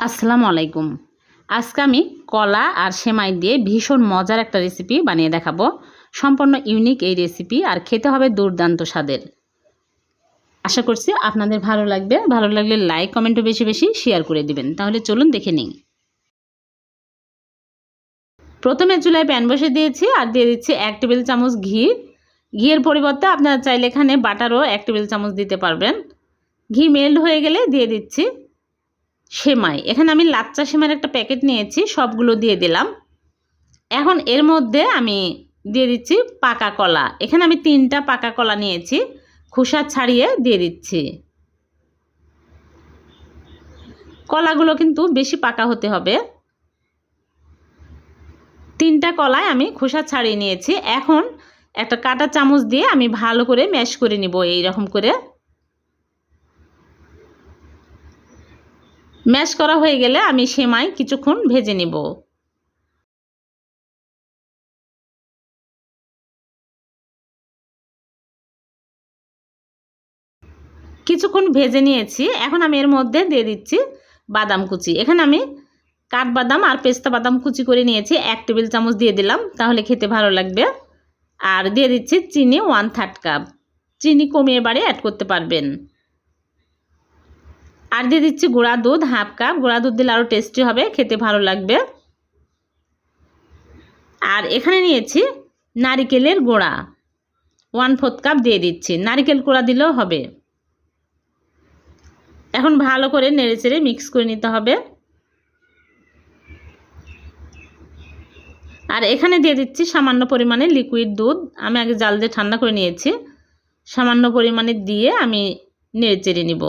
আসসালামু আলাইকুম। আজকে আমি কলা আর সেমাই দিয়ে ভীষণ মজার একটা রেসিপি বানিয়ে দেখাবো। সম্পূর্ণ ইউনিক এই রেসিপি আর খেতে হবে দুর্দান্ত স্বাদের। আশা করছি আপনাদের ভালো লাগবে। ভালো লাগলে লাইক কমেন্টও বেশি বেশি শেয়ার করে দিবেন। তাহলে চলুন দেখে নিই। প্রথমে চুলায় প্যান বসে দিয়েছি আর দিয়ে দিচ্ছি এক টেবিল চামচ ঘি। ঘিয়ের পরিবর্তে আপনারা চাইলে এখানে বাটারও এক টেবিল চামচ দিতে পারবেন। ঘি মেল্ট হয়ে গেলে দিয়ে দিচ্ছি সেমাই। এখানে আমি লাচ্চা সেমাইয়ের একটা প্যাকেট নিয়েছি, সবগুলো দিয়ে দিলাম। এখন এর মধ্যে আমি দিয়ে দিচ্ছি পাকা কলা। এখানে আমি তিনটা পাকা কলা নিয়েছি, খোসা ছাড়িয়ে দিয়ে দিচ্ছি। কলাগুলো কিন্তু বেশি পাকা হতে হবে। তিনটা কলায় আমি খোসা ছাড়িয়ে নিয়েছি। এখন একটা কাটা চামচ দিয়ে আমি ভালো করে ম্যাশ করে নিব এইরকম করে। ম্যাশ করা হয়ে গেলে আমি সেমাই কিছুক্ষণ ভেজে নিব। কিছুক্ষণ ভেজে নিয়েছি। এখন আমি এর মধ্যে দিয়ে দিচ্ছি বাদাম কুচি। এখানে আমি কাঠবাদাম আর পেস্তা বাদাম কুচি করে নিয়েছি। এক টেবিল চামচ দিয়ে দিলাম, তাহলে খেতে ভালো লাগবে। আর দিয়ে দিচ্ছি চিনি ওয়ান থার্ড কাপ। চিনি কমিয়ে বাড়ি অ্যাড করতে পারবেন। আর দিয়ে দিচ্ছি গুঁড়া দুধ, হাফ কাপ। গুঁড়া দুধ দিলে আরও টেস্টি হবে, খেতে ভালো লাগবে। আর এখানে নিয়েছি নারিকেলের গোড়া। ওয়ান ফোর্থ কাপ দিয়ে দিচ্ছি। নারিকেল গোড়া দিলেও হবে। এখন ভালো করে নেড়ে চেড়ে মিক্স করে নিতে হবে। আর এখানে দিয়ে দিচ্ছি সামান্য পরিমাণে লিকুইড দুধ। আমি আগে জাল দিয়ে ঠান্ডা করে নিয়েছি। সামান্য পরিমাণে দিয়ে আমি নেড়ে চেড়ে নিব।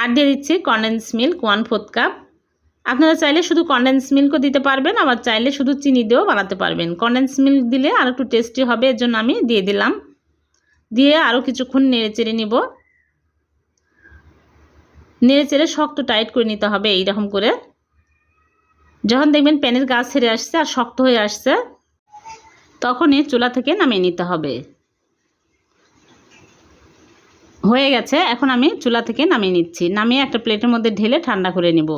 আর দিয়ে দিচ্ছি condense milk one fourth cup আপনারা চাইলে শুধু কন্ডেন্স মিল্কও দিতে পারবেন, আবার চাইলে শুধু চিনি দিয়েও বানাতে পারবেন। কন্ডেন্স মিল্ক দিলে আর একটু টেস্টি হবে, এর জন্য আমি দিয়ে দিলাম। দিয়ে আরও কিছুক্ষণ নেড়ে চেড়ে নিব। নেড়ে চেড়ে শক্ত টাইট করে নিতে হবে এইরকম করে। যখন দেখবেন প্যানের গাছ ছেড়ে আসছে আর শক্ত হয়ে আসছে, তখনই চুলা থেকে নামিয়ে নিতে হবে। হয়ে গেছে। এখন আমি চুলা থেকে নামিয়ে নিচ্ছি। নামিয়ে একটা প্লেটের মধ্যে ঢেলে ঠান্ডা করে নিব।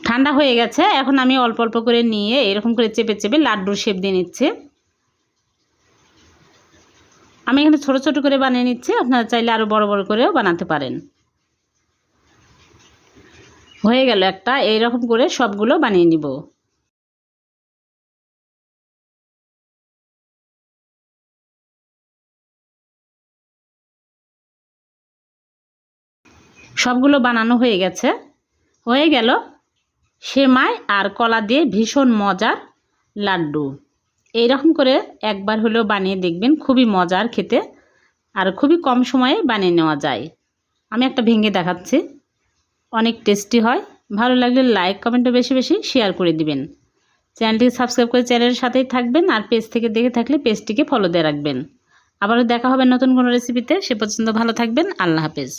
ঠান্ডা হয়ে গেছে। এখন আমি অল্প অল্প করে নিয়ে এরকম করে চেপে চেপে লাড্ডুর শেপ দিয়ে নিচ্ছি। আমি এখানে ছোট ছোট করে বানিয়ে নিচ্ছি। আপনারা চাইলে আরও বড় বড় করেও বানাতে পারেন। হয়ে গেল একটা। এইরকম করে সবগুলো বানিয়ে নিব। সবগুলো বানানো হয়ে গেছে। হয়ে গেল সেমাই আর কলা দিয়ে ভীষণ মজার লাড্ডু। এইরকম করে একবার হলেও বানিয়ে দেখবেন, খুবই মজার খেতে আর খুবই কম সময়ে বানিয়ে নেওয়া যায়। আমি একটা ভেঙে দেখাচ্ছি, অনেক টেস্টি হয়। ভালো লাগলে লাইক, কমেন্টও বেশি বেশি শেয়ার করে দিবেন। চ্যানেলটিকে সাবস্ক্রাইব করে চ্যানেলের সাথেই থাকবেন আর পেজ থেকে দেখে থাকলে পেজটিকে ফলো দিয়ে রাখবেন। আবারও দেখা হবে নতুন কোনো রেসিপিতে সে পর্যন্ত ভালো থাকবেন। আল্লাহ হাফেজ।